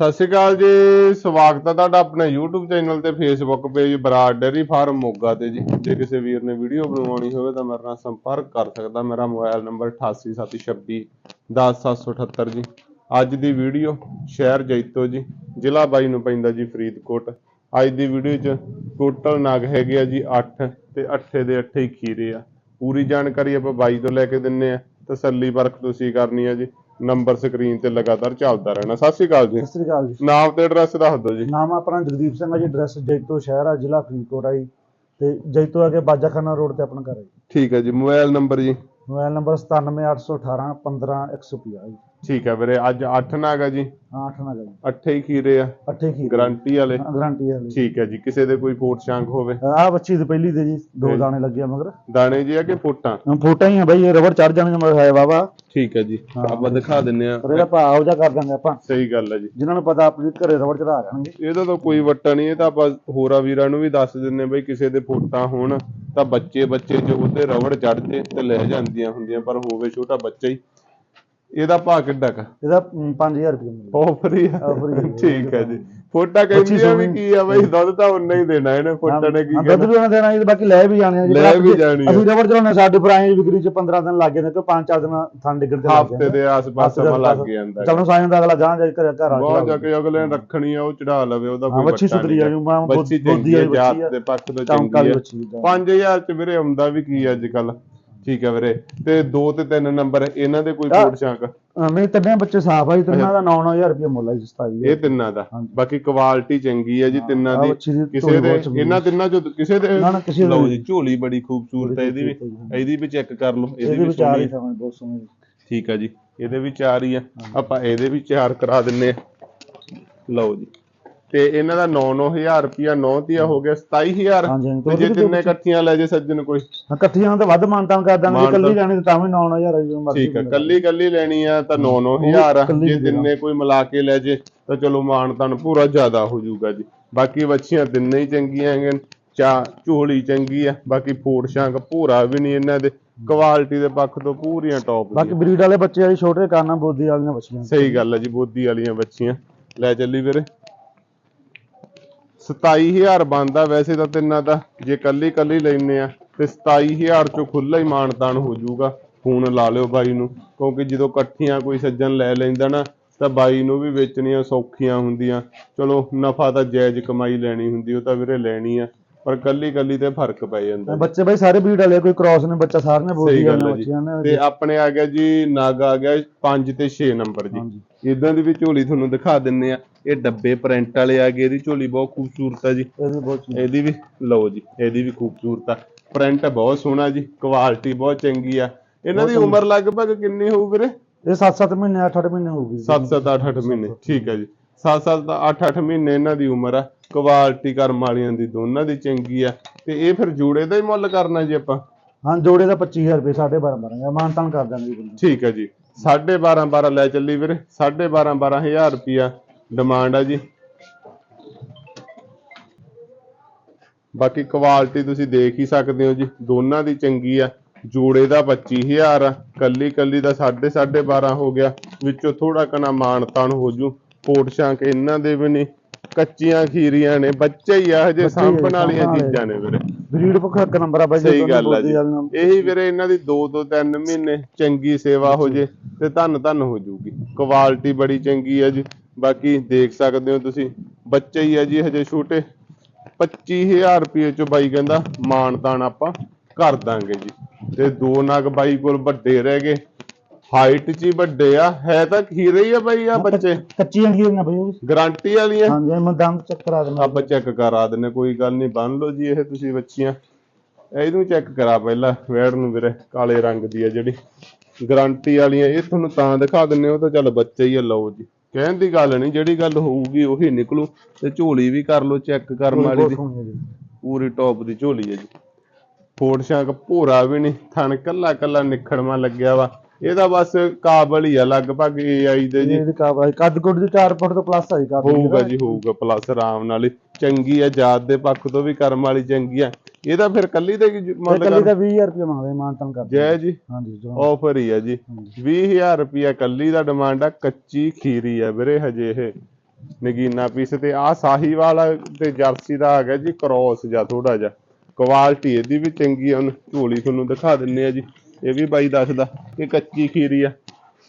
ਸਤਿ ਸ਼੍ਰੀ ਅਕਾਲ ਜੀ, ਸਵਾਗਤ ਹੈ ਤੁਹਾਡਾ ਆਪਣੇ YouTube ਚੈਨਲ ਤੇ Facebook page Brar dairy farm Moga ਤੇ ਜੀ। ਜੇ ਕਿਸੇ ਵੀਰ ਨੇ ਵੀਡੀਓ ਬਣਵਾਉਣੀ ਹੋਵੇ ਤਾਂ ਮੇਰੇ ਨਾਲ ਸੰਪਰਕ ਕਰ ਸਕਦਾ। ਮੇਰਾ ਮੋਬਾਈਲ ਨੰਬਰ 8876 10778 ਜੀ। ਅੱਜ ਦੀ ਵੀਡੀਓ ਸ਼ਹਿਰ ਜੈਤੋ ਜੀ, ਜ਼ਿਲ੍ਹਾ ਬਾਈ ਨੂੰ ਪੈਂਦਾ ਜੀ ਫਰੀਦਕੋਟ। ਅੱਜ ਦੀ ਵੀਡੀਓ 'ਚ ਟੋਟਲ ਨਗ ਹੈਗੇ ਆ ਜੀ 8 ਤੇ 8 ਦੇ 8 ਹੀ ਖੀਰੇ ਆ। ਪੂਰੀ ਜਾਣਕਾਰੀ ਆਪਾਂ ਬਾਈ ਤੋਂ ਲੈ ਕੇ ਦਿੰਨੇ ਆ। ਤਸੱਲੀ ਪਰਖ ਤੁਸੀਂ ਕਰਨੀ ਆ ਜੀ। ਨੰਬਰ ਸਕਰੀਨ ਤੇ ਲਗਾਤਾਰ ਚੱਲਦਾ ਰਹਿਣਾ। ਸਤਿ ਸ਼੍ਰੀ ਅਕਾਲ ਜੀ। ਸਤਿ ਸ੍ਰੀ ਅਕਾਲ ਜੀ। ਨਾਮ ਤੇ ਐਡਰੈਸ ਦੱਸ ਦਿਓ ਜੀ। ਨਾਮ ਆਪਣਾ ਜਗਦੀਪ ਸਿੰਘ ਹੈ ਜੀ ਐਡਰੈਸ ਜੈਤੋ ਸ਼ਹਿਰ ਆ ਜ਼ਿਲ੍ਹਾ ਫਰੀਦਕੋਟ ਆ ਜੀ। ਤੇ ਜੈਤੋ ਅੱਗੇ ਬਾਜਾਖਾਨਾ ਰੋਡ ਤੇ ਆਪਣਾ ਘਰ ਹੈ ਜੀ। ਠੀਕ ਹੈ ਜੀ ਮੋਬਾਈਲ ਨੰਬਰ ਜੀ। ਮੋਬਾਈਲ ਨੰਬਰ 97818 15150 ਜੀ ਠੀਕ ਹੈ ਵੀਰੇ ਅੱਜ 8 ਨਾਗਾ ਜੀ? ਹਾਂ 8 ਨਾਲ ਜੀ। 8 ਹੀ ਖੀਰੇ ਆ? ਅੱਠੇ ਕੀ ਗਾਰੰਟੀ ਵਾਲੇ? ਗਾਰੰਟੀ ਵਾਲੀ। ਠੀਕ ਹੈ ਜੀ ਕਿਸੇ ਦੇ ਕੋਈ ਫੋਟ ਸ਼ਾਂਕ ਹੋਵੇ? ਆ ਬੱਚੀ ਦੇ ਪਹਿਲੀ ਦੇ ਜੀ ਦੋ। ਦਾਣੇ ਲੱਗੇ ਮਗਰ। ਦਾਣੇ ਜੀ ਆ ਕਿ ਫੋਟਾਂ? ਫੋਟਾ ਹੀ ਆ ਬਾਈ ਇਹ ਰਬੜ ਚੜ ਜਾਣੇ ਮਗਰ ਹੈ ਬਾਬਾ ਠੀਕ ਹੈ ਜੀ ਹਾਂ। ਆਪਾਂ ਦਿਖਾ ਦਿੰਨੇ ਆ। ਪਰ ਇਹਦਾ ਭਾਅ ਜਾ ਕਰ ਦਾਂਗੇ ਆਪਾਂ। ਸਹੀ ਗੱਲ ਹੈ ਜੀ। ਜਿਨ੍ਹਾਂ ਨੂੰ ਪਤਾ ਆਪਣੇ ਘਰੇ ਰਬੜ ਚੜਾ ਜਾਣਗੇ ਇਹਦਾ ਤਾਂ ਕੋਈ ਵੱਟਾ ਨਹੀਂ ਇਹ ਤਾਂ ਆਪਾਂ ਹੋਰਾਂ ਵੀਰਾਂ ਨੂੰ ਵੀ ਦੱਸ ਦਿੰਨੇ ਬਈ ਕਿਸੇ ਦੇ ਫੋਟਾਂ ਹੋਣ। ਤਾਂ ਬੱਚੇ ਬੱਚੇ ਚ ਉਹਤੇ ਰਬੜ ਚੜ ਜੇ ਤੇ ਲੈ ਜਾਂਦੀਆਂ ਹੁੰਦੀਆਂ, ਪਰ ਹੋਵੇ ਛੋਟਾ ਬੱਚਾ ਹੀ ਇਹਦਾ ਭਾਅ ਕਿੱਡਾ ਕ? ਇਹਦਾ 5000 ਰੁਪਏ ਮਿਲਦਾ ਆਫਰ ਹੀ ਆ। Offer ਹੀ ਆ। ਠੀਕ ਹੈ ਜੀ। ਫੋਟਾ ਕਹਿੰਦੀਆਂ ਵੀ ਕੀ ਆ ਬਈ ਦੁੱਧ ਤਾਂ ਉਨਾ ਹੀ ਦੇਣਾ ਇਹਨੇ ਫੋਟਾ ਨੇ ਕੀ ਹਾਂ, ਕਹਿਣਾ ਦੁੱਧ ਵੀ ਉਹਨਾਂ ਦੇਣਾ ਜੀ ਬਾਕੀ ਲੈ ਵੀ ਜਾਣੇ ਆ। ਜੀ ਲੈ ਵੀ ਜਾਣੀ ਆ। ਅਸੀਂ ਰਬੜ ਚਲਾਉਣੇ ਸਾਡੇ ਪੁਰਾਣੇ ਵਿਕਰੀ ਚ 15 ਦਿਨ ਲੱਗ ਜਾਂਦੇ ਕਿ 5-4 ਦਿਨ ਥਣ ਡਿੱਗਣ ਤੇ ਲੱਗ ਹਫ਼ਤੇ ਦੇ ਆਸ-ਪਾਸ ਸਮਾਂ ਲੱਗ। ਜਾਂਦਾ। ਚਲੋ ਸਾਇਨ ਦਾ ਅਗਲਾ ਜਾ ਕੇ ਘਰ ਘਰ ਆ ਬਹੁਤ ਜਾ ਕੇ ਅਗਲੇ ਨੇ ਰੱਖਣੀ ਆ ਉਹ ਚੜਾ ਲਵੇ ਉਹਦਾ ਹਾਂ ਕੋਈ ਬੱਚੀ ਵੱਟਾ ਸੁਧਰੀ ਆ ਜੀ ਮਾਂ ਬੱਚੀ ਚੰਗੀ ਆ ਆ ਬੱਚੀ ਜਾਤ ਆ। ਦੇ ਪੱਖ ਤੋਂ ਚੰਗੀ ਆ। ਬੱਚੀ ਆ। 5000 ਚ ਵੀਰੇ ਆਉਂਦਾ ਵੀ ਕੀ ਆ ਅੱਜ ਕੱਲ ਠੀਕ ਹੈ ਵੀਰੇ। ਤੇ 2 ਤੇ 3 ਨੰਬਰ ਇਹਨਾਂ ਦੇ ਕੋਈ ਫੋਟ ਸ਼ਾਂਕ ਮੇਰੇ ਤਿੰਨੇ ਬੱਚੇ ਸਾਫ਼ ਆ ਜੀ ਤਿੰਨਾਂ ਦਾ 9-9000 ਰੁਪਏ ਮੁੱਲ ਆ ਜੀ 27 ਇਹ ਤਿੰਨਾਂ ਦਾ। ਬਾਕੀ ਕੁਆਲਿਟੀ ਚੰਗੀ ਆ ਜੀ ਤਿੰਨਾਂ ਦੀ। ਕਿਸੇ ਦੇ ਇਹਨਾਂ ਤਿੰਨਾਂ ਚੋਂ ਕਿਸੇ ਦੇ ਨਾ, ਨਾ, ਕਿਸੇ ਦੇ ਲਓ। ਜੀ ਝੋਲੀ ਬੜੀ ਖੂਬਸੂਰਤ ਹੈ ਇਹਦੀ ਵੀ ਹੈ ਇਹਦੀ ਵੀ ਚੈੱਕ ਕਰ ਲਓ ਇਹਦੀ ਵੀ ਸੋਹਣੀ ਬਹੁਤ ਸੋਹਣੀ ਠੀਕ ਆ ਜੀ ਇਹਦੇ ਵੀ ਚਾਰ ਹੀ ਆ। ਆਪਾਂ ਇਹਦੇ ਵੀ ਚਾਰ ਕਰਾ ਦਿੰਨੇ ਆ। ਲਓ ਜੀ। ਤੇ ਇਹਨਾਂ ਦਾ 9-9000 ਰੁਪਿਆ 9 ਤੀਆ ਹੋ ਗਿਆ 27000 ਹਾਂਜੀ, ਹਾਂਜੀ। ਤੇ ਜੇ ਤਿੰਨੇ ਇਕੱਠੀਆਂ ਲੈ ਜੇ ਸੱਜਣ ਕੋਈ? ਹਾਂ ਇਕੱਠੀਆਂ ਤਾਂ ਵੱਧ ਮਾਨਤਾਨ ਕਰ ਦਾਂਗੇ ਜੇ ਮਾਨਤਾਨ- ਕੱਲੀ ਜਾਣੀ ਤਾਂ ਵੀ 9000 ਆ ਜੀ ਮਰਜ਼ੀ ਠੀਕ ਆ ਕੱਲੀ ਕੱਲੀ ਲੈਣੀ ਆ ਤਾਂ 9-9000 ਆ। ਕੱਲੀ ਜੇ ਤਿੰਨੇ ਕੋਈ ਮਿਲਾ ਕੇ ਲੈ ਜੇ ਤਾਂ ਚਲੋ ਮਾਣ ਤਾਣ ਪੂਰਾ ਜ਼ਿਆਦਾ ਹੋ ਜਾਊਗਾ ਜੀ। ਬਾਕੀ ਬੱਚੀਆਂ ਤਿੰਨੇ ਹੀ ਚੰਗੀਆਂ ਹੈਗੀਆਂ ਚਾ ਝੋਲੀ ਚੰਗੀ ਆ ਬਾਕੀ ਫੋੜ ਸ਼ਾਂਕ ਭੂਰਾ ਵੀ ਨਹੀਂ ਇਹਨਾਂ ਦੇ। ਕੁਆਲਿਟੀ ਦੇ ਪੱਖ ਤੋਂ ਪੂਰੀਆਂ ਟੌਪ ਬਾਕੀ ਬਰੀਡ ਵਾਲੇ ਬੱਚੇ ਆ ਜੀ ਛੋਟੇ ਕਾਨਾਂ ਬੋਦੀ ਵਾਲੀਆਂ ਬੱਚੀਆਂ ਸਹੀ ਗੱਲ ਹੈ ਜੀ ਬੋਦੀ ਵਾਲੀਆਂ ਬੱਚੀਆਂ ਲੈ ਚੱਲੀ ਵੀਰੇ। 27000 ਬਣਦਾ ਵੈਸੇ ਤਾਂ ਤਿੰਨਾਂ ਦਾ, ਜੇ ਕੱਲੀ ਕੱਲੀ ਲੈਨੇ ਆ, ਤੇ 27000 ਚੋਂ ਖੁੱਲਾ ਹੀ ਮਾਨਤਾਨ ਹੋ ਜਾਊਗਾ ਫੋਨ ਲਾ ਲਿਓ ਬਾਈ ਨੂੰ, ਕਿਉਂਕਿ ਜਦੋਂ ਇਕੱਠੀਆਂ ਕੋਈ ਸੱਜਣ ਲੈ ਲੈਂਦਾ ਨਾ, ਤਾਂ ਬਾਈ ਨੂੰ ਵੀ ਵੇਚਣੀਆਂ ਸੌਖੀਆਂ ਹੁੰਦੀਆਂ, ਚਲੋ ਨਫਾ ਤਾਂ ਜਾਇਜ਼ ਕਮਾਈ ਲੈਣੀ ਹੁੰਦੀ, ਉਹ ਤਾਂ ਵੀਰੇ ਲੈਣੀ ਆ। ਪਰ ਕੱਲੀ ਕੱਲੀ ਤੇ ਫ਼ਰਕ ਪੈ ਜਾਂਦਾ ਬੱਚੇ ਬਾਈ ਸਾਰੇ ਬਰੀਡ ਵਾਲੇ ਕੋਈ ਕ੍ਰਾਸ ਨੇ ਬੱਚਾ ਸਾਰਿਆਂ ਨੇ ਹੈ ਜੀ। ਬੱਚੀਆਂ ਨੇ। ਤੇ ਆਪਣੇ ਆ ਗਿਆ ਜੀ ਨਗ ਆ ਗਿਆ 5 ਤੇ 6 ਨੰਬਰ ਜੀ। ਇਦਾਂ ਦੀ ਵੀ ਝੋਲੀ ਤੁਹਾਨੂੰ ਦਿਖਾ ਦਿੰਨੇ ਆ। ਇਹ ਡੱਬੇ ਪ੍ਰਿੰਟ ਵਾਲੇ ਆ ਗਏ ਇਹਦੀ ਝੋਲੀ ਬਹੁਤ ਖੂਬਸੂਰਤ ਆ ਜੀ। ਇਹਦੀ ਵੀ ਲਓ ਜੀ ਇਹਦੀ ਵੀ ਖੂਬਸੂਰਤ ਆ। ਪ੍ਰਿੰਟ ਬਹੁਤ ਸੋਹਣਾ ਜੀ ਕੁਆਲਿਟੀ ਬਹੁਤ ਚੰਗੀ ਆ। ਇਹਨਾਂ ਦੀ ਉਮਰ ਲਗਭਗ ਕਿੰਨੀ ਹੋਊ ਵੀਰੇ? ਇਹ 7-7 ਮਹੀਨੇ 8-8 ਮਹੀਨੇ ਹੋਊਗੀ ਜੀ। 7-7 8-8 ਮਹੀਨੇ ਠੀਕ ਹੈ ਜੀ। 7-7 8-8 ਮਹੀਨੇ ਇਹਨਾਂ ਦੀ ਉਮਰ ਆ। ਕੁਆਲਿਟੀ ਕਰਮ ਵਾਲੀਆਂ ਦੀ ਦੋਨਾਂ ਦੀ ਚੰਗੀ ਆ। ਤੇ ਇਹ ਫਿਰ ਜੋੜੇ ਦਾ ਹੀ ਮੁੱਲ ਕਰਨਾ ਜੀ ਆਪਾਂ? ਹਾਂ ਜੋੜੇ ਦਾ 25000 ਰੁਪਏ 12.5 12 ਮਾਨਤਾਨ ਕਰ ਦਾਂਗੇ ਜੀ ਠੀਕ ਹੈ ਜੀ। 12.5 12 ਲੈ ਚੱਲੀ ਵੀਰੇ। 12.5 12000 ਰੁਪਿਆ ਡਿਮਾਂਡ ਆ ਜੀ। ਬਾਕੀ ਕੁਆਲਿਟੀ ਤੁਸੀਂ ਦੇਖ ਹੀ ਸਕਦੇ ਹੋ ਜੀ। ਦੋਨਾਂ ਦੀ ਚੰਗੀ ਆ। ਜੋੜੇ ਦਾ 25000 ਆ। ਕੱਲੀ ਕੱਲੀ ਦਾ 12.5 12 ਹੋ ਗਿਆ। ਵਿੱਚੋਂ ਥੋੜਾ ਕਨਾ ਮਾਨ ਤਾਨ ਹੋ ਜੂ। ਪੋਟ ਸ਼ਾਂਕ ਇਹਨਾਂ ਦੇ ਵੀ ਨਹੀਂ ਕੱਚੀਆਂ ਖੀਰੀਆਂ ਨੇ ਬੱਚੇ ਹੀ ਆ ਹਜੇ ਆ, ਸਾਂਭਣ ਵਾਲੀਆਂ ਚੀਜ਼ਾਂ ਨੇ ਵੀਰੇ। ਬਰੀਡ ਪੱਖ ਇੱਕ ਨੰਬਰ ਆ ਬਾਈ ਸਹੀ ਗੱਲ ਆ ਜੀ। ਇਹੀ ਵੀਰੇ ਇਹਨਾਂ ਦੀ 2 ਤੋਂ 3 ਮਹੀਨੇ ਚੰਗੀ ਸੇਵਾ ਹੋ ਜੇ ਤੇ ਧੰਨ ਧੰਨ ਹੋ ਜੂਗੀ। ਕੁਆਲਿਟੀ ਬੜੀ ਚੰਗੀ ਹੈ ਜੀ। ਬਾਕੀ ਦੇਖ ਸਕਦੇ ਹੋ ਤੁਸੀਂ ਬੱਚੇ ਹੀ ਆ ਜੀ ਹਜੇ ਛੋਟੇ। 25000 ਰੁਪਏ ਚ ਬਾਈ ਕਹਿੰਦਾ ਤਾਣ ਆਪਾਂ ਕਰ ਦਾਂਗੇ ਜੀ। ਤੇ ਦੋ ਨਗ ਬਾਈ ਕੋਲ ਵੱਡੇ ਰਹਿ ਗਏ। ਹਾਈਟ ਚ ਹੀ ਵੱਡੇ ਆ ਹੈ ਤਾਂ ਖੀਰੇ ਹੀ ਆ ਬਾਈ ਆ ਬੱਚੇ। ਕੱਚੀਆਂ ਖੀਰੀਆਂ ਬਈ ਉਹ। ਗਾਰੰਟੀ ਵਾਲੀ ਆ ਹਾਂਜੀ ਮੈਂ ਦੰਦ ਚੱਕ ਕਰਾ ਦਿੰਦਾ। ਆਪਾਂ ਚੈੱਕ ਕਰਾ ਦਿੰਨੇ ਕੋਈ ਗੱਲ ਨਹੀਂ ਬੰਨ ਲਓ ਜੀ ਇਹ ਤੁਸੀਂ ਬੱਚੀਆਂ। ਇਹਨੂੰ ਚੈੱਕ ਕਰਾ ਪਹਿਲਾਂ ਵੈੜ ਨੂੰ ਵੀਰੇ ਕਾਲੇ ਰੰਗ ਦੀ ਆ ਜਿਹੜੀ। ਗਾਰੰਟੀ ਵਾਲੀਆਂ ਇਹ ਤੁਹਾਨੂੰ ਤਾਂ ਦਿਖਾ ਦਿੰਨੇ ਉਹ ਤਾਂ ਚੱਲ ਬੱਚੇ ਹੀ ਆ ਲਓ ਜੀ। ਕਹਿਣ ਦੀ ਗੱਲ ਨਹੀਂ ਜਿਹੜੀ ਗੱਲ ਹੋਊਗੀ ਉਹੀ ਨਿਕਲੂ ਤੇ ਝੋਲੀ ਵੀ ਕਰ ਲਓ ਚੈੱਕ ਕਰਨ ਵਾਲੀ ਦੀ। ਪੂਰੀ ਟੌਪ ਦੀ ਝੋਲੀ ਹੈ ਜੀ। ਫੋੜ ਸ਼ਾਂਕ ਭੋਰਾ ਵੀ ਨਹੀਂ ਥਣ ਕੱਲਾ ਕੱਲਾ ਨਿਖੜਵਾ ਲੱਗਿਆ ਵਾ। ਇਹਦਾ ਬਸ ਕਾਬਲ ਹੀ ਆ ਲਗਭਗ AI ਦੇ ਜੀ। ਇਹਦੀ ਕਾ ਬਾਈ ਕੱਦ ਕੁੱਦ ਦੀ 4 ਫੁੱਟ ਤੋਂ ਪਲੱਸ ਆਈ ਕਾਬਲ ਹੋਊਗਾ ਜੀ ਹੋਊਗਾ ਪਲੱਸ ਆਰਾਮ ਨਾਲ ਹੀ। ਚੰਗੀ ਆ ਜਾਤ ਦੇ ਪੱਖ ਤੋਂ ਵੀ ਕਰਮ ਵਾਲੀ ਚੰਗੀ ਆ। ਇਹਦਾ ਫਿਰ ਕੱਲੀ ਕੀ ਮੁੱਲ ਕੱਲੀ ਦਾ 20000 ਰੁਪਏ ਮੰਗਦੇ ਮਾਨਤਾਨ ਕਰ ਜੈ ਜੀ। ਹਾਂਜੀ ਜੋ। ਆਫਰ ਹੀ ਆ ਜੀ। 20000 ਰੁਪਿਆ ਕੱਲੀ ਦਾ ਡਿਮਾਂਡ ਆ ਕੱਚੀ ਖੀਰੀ ਆ ਵੀਰੇ ਹਜੇ ਇਹ। ਨਗੀਨਾ ਪੀਸ ਤੇ ਆ ਸਾਹੀਵਾਲ ਤੇ ਜਰਸੀ ਦਾ ਹੈਗਾ ਜੀ ਕ੍ਰੋਸ ਜਾਂ ਥੋੜਾ ਜਿਹਾ। ਕੁਆਲਿਟੀ ਇਹਦੀ ਵੀ ਚੰਗੀ ਆ ਝੋਲੀ ਤੁਹਾਨੂੰ ਦਿਖਾ ਦਿੰਨੇ ਆ ਜੀ। ਇਹ ਵੀ ਬਾਈ ਦੱਸਦਾ ਕਿ ਕੱਚੀ ਖੀਰੀ ਆ।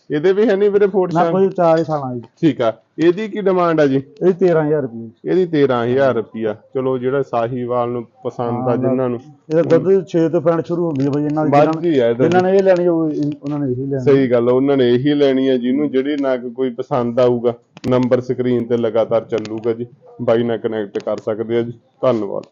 ਇਹਦੇ ਵੀ ਹੈ ਨਹੀਂ ਵੀਰੇ ਫੋਟ ਨਾ ਕੋਈ 40 ਸਾਲਾਂ ਦੀ ਠੀਕ ਆ। ਇਹਦੀ ਕੀ ਡਿਮਾਂਡ ਆ ਜੀ? ਇਹ 13000 ਰੁਪਏ ਇਹਦੀ 13000 ਰੁਪਿਆ ਚਲੋ ਜਿਹੜਾ ਸਾਹੀਵਾਲ ਨੂੰ ਪਸੰਦ ਆ ਜਿਨ੍ਹਾਂ ਨੂੰ ਇਹਦਾ ਦੁੱਧ 6 ਤੋਂ ਪੈਣ ਸ਼ੁਰੂ ਹੁੰਦੀ ਹੈ ਬਈ ਇਹਨਾਂ ਦੀ ਹੀ ਆ ਇਹਦਾ ਜਿਨ੍ਹਾਂ ਨੇ ਇਹ ਲੈਣੀ ਉਹਨਾਂ ਨੇ ਇਹੀ ਲੈਣੀ। ਸਹੀ ਗੱਲ ਉਹਨਾਂ ਨੇ ਇਹੀ ਲੈਣੀ ਹੈ ਜਿਹਨੂੰ ਜਿਹੜੀ ਨਗ ਕੋਈ ਪਸੰਦ ਆਊਗਾ। ਨੰਬਰ ਸਕਰੀਨ ਤੇ ਲਗਾਤਾਰ ਚੱਲੂਗਾ ਜੀ। ਬਾਈ ਨਾਲ ਕਨੈਕਟ ਕਰ ਸਕਦੇ ਆ ਜੀ। ਧੰਨਵਾਦ।